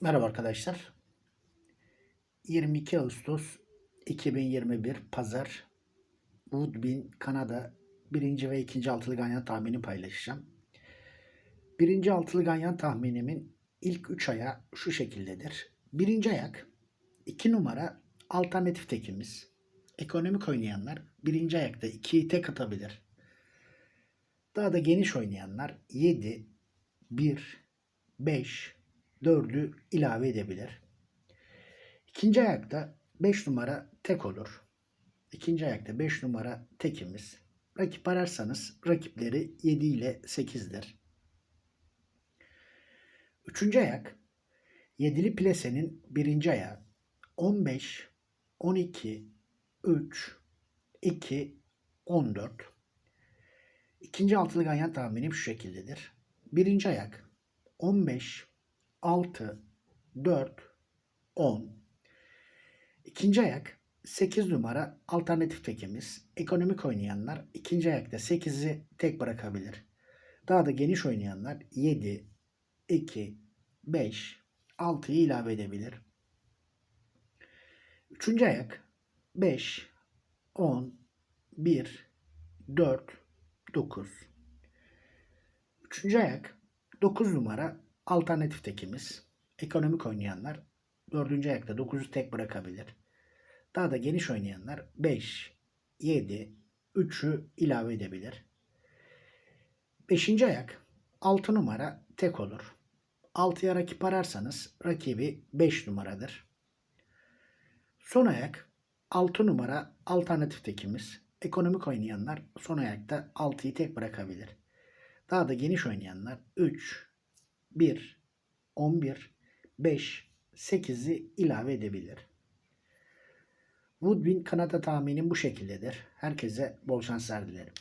Merhaba arkadaşlar. 22 Ağustos 2021 Pazar Woodbine Kanada birinci ve ikinci altılı ganyan tahmini paylaşacağım. Birinci altılı ganyan tahminimin ilk 3 aya şu şekildedir. Birinci ayak 2 numara alternatif tekimiz. Ekonomik oynayanlar birinci ayakta 2'yi tek atabilir. Daha da geniş oynayanlar 7, 1, 5, 4'ü ilave edebilir. İkinci ayakta 5 numara tek olur. İkinci ayakta 5 numara tekimiz. Rakip ararsanız rakipleri 7 ile 8'dir. Üçüncü ayak yedili plesenin birinci ayağı 15, 12, 3, 2, 14. İkinci altılı ganyan tahminim şu şekildedir. Birinci ayak 15, 6, 4, 10. İkinci ayak 8 numara alternatif tekimiz. Ekonomik oynayanlar ikinci ayakta 8'i tek bırakabilir. Daha da geniş oynayanlar 7, 2, 5, 6'yı ilave edebilir. Üçüncü ayak 5, 10, 1, 4, 9. Üçüncü ayak 9 numara alternatif tekimiz. Ekonomik oynayanlar dördüncü ayakta 9'u tek bırakabilir. Daha da geniş oynayanlar 5, 7, 3'ü ilave edebilir. Beşinci ayak 6 numara tek olur. 6'ya rakip ararsanız rakibi 5 numaradır. Son ayak 6 numara alternatif tekimiz. Ekonomik oynayanlar son ayakta 6'yı tek bırakabilir. Daha da geniş oynayanlar 3, 1, 11, 5, 8'i ilave edebilir. Woodbine Kanada tahminim bu şekildedir. Herkese bol şanslar dilerim.